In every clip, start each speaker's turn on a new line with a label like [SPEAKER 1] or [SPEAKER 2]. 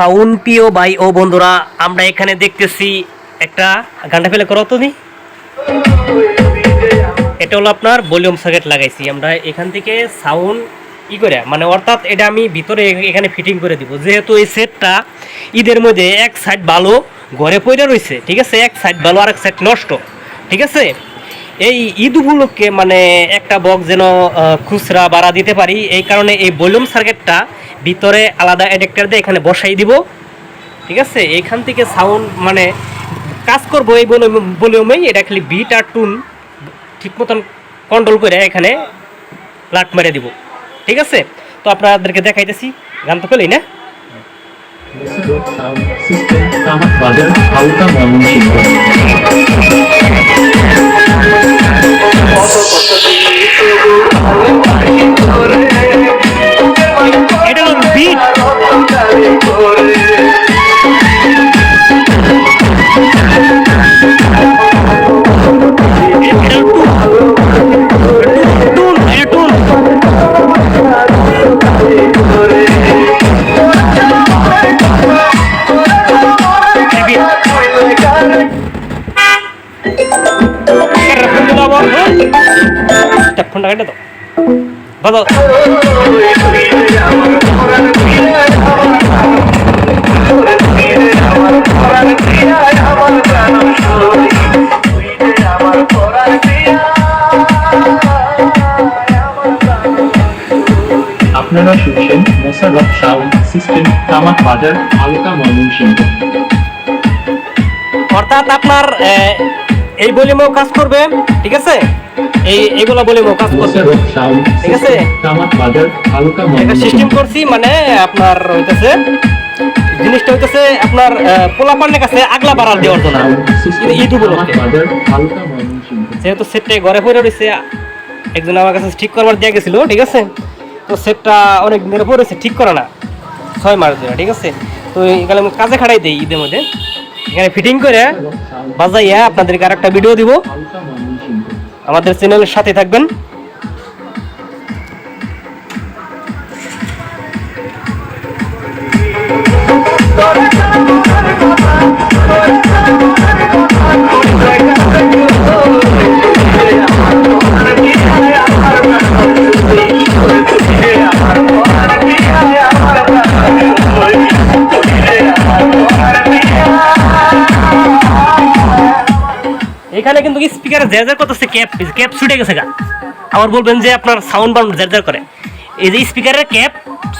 [SPEAKER 1] সাউন প্রিয় ভাই ও বন্ধুরা, আমরা এখানে দেখতেছি একটা গানটা ফেলে করো তুমি। এটা হলো আপনার ভলিউম সকেট লাগাইছি। আমরা এখান থেকে সাউন্ড ই করে মানে অর্থাৎ এটা আমি ভিতরে এখানে ফিটিং করে দিব। যেহেতু এই সেটটা ঈদের মধ্যে এক সাইড ভালো ঘরে পড়ে রয়েছে ঠিক আছে? এক সাইড ভালো আর এক সাইড নষ্ট, ঠিক আছে? এই ঈদ উপলক্ষে মানে একটা বক্স যেন খুচরা বাড়া দিতে পারি এই কারণে এই ভলিউম সার্কিটটা ভিতরে আলাদা অ্যাডাপ্টার দিয়ে এখানে বসাই দিব ঠিক আছে এখান থেকে সাউন্ড মানে কাজ করব এই ভলিউমেই এটা খালি বিট আর টুন ঠিক মতন কন্ট্রোল করে এখানে লাট মেরে দিব ঠিক আছে তো আপনাদেরকে দেখাইতেছি গান তো পেলেই না
[SPEAKER 2] সিস্টেম কামাত
[SPEAKER 1] ফোনটা কেটে দাও। বাবা
[SPEAKER 2] আপনারা শুনছেন মোসারফ সাউন্ড সিস্টেম কামাত বাজার হালকা ময়মনসিংহ।
[SPEAKER 1] অর্থাৎ আপনার এই ভলিউমেও কাজ করবে ঠিক আছে? এই এইগুলো ভলিউমেও কাজ
[SPEAKER 2] সাউন্ড
[SPEAKER 1] ঠিক আছে? একটা সিস্টেম করছি মানে আপনার হইতেছে জিনিসটা হইতেছে আপনার পোলাপানের কাছে আগলা বাড়াল দেওয়ার জন্য। ঈদ উপলক্ষে। যেহেতু সেটটা ঘরে পড়ে রয়েছে একজন আমার কাছে ঠিক করবার দিয়ে গেছিল ঠিক আছে? তো সেটটা অনেক দিনের পড়েছে ঠিক করে না। ছয় মাস ধরে ঠিক আছে? তো এখানে আমি কাজে খাড়াই দিই ঈদের মধ্যে। এখানে ফিটিং করে বাজাইয়া আপনাদেরকে আর একটা ভিডিও দিব আমাদের চ্যানেলের সাথে থাকবেন। এখানে কিন্তু স্পিকারে জের করতেছে ক্যাপ ক্যাপ ছুটে গেছে গা। আবার বলবেন যে আপনার সাউন্ড বাউন্ড জের জের করে। এই যে স্পিকারের ক্যাপ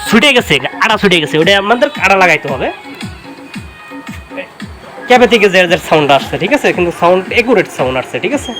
[SPEAKER 1] ছুটে গেছে, আড়া ছুটে গেছে, ওটা আমাদের আড়া লাগাইতে হবে। ক্যাপে থেকে জের জের সাউন্ড আসছে, ঠিক আছে? কিন্তু সাউন্ড একুরেট সাউন্ড আসছে, ঠিক আছে?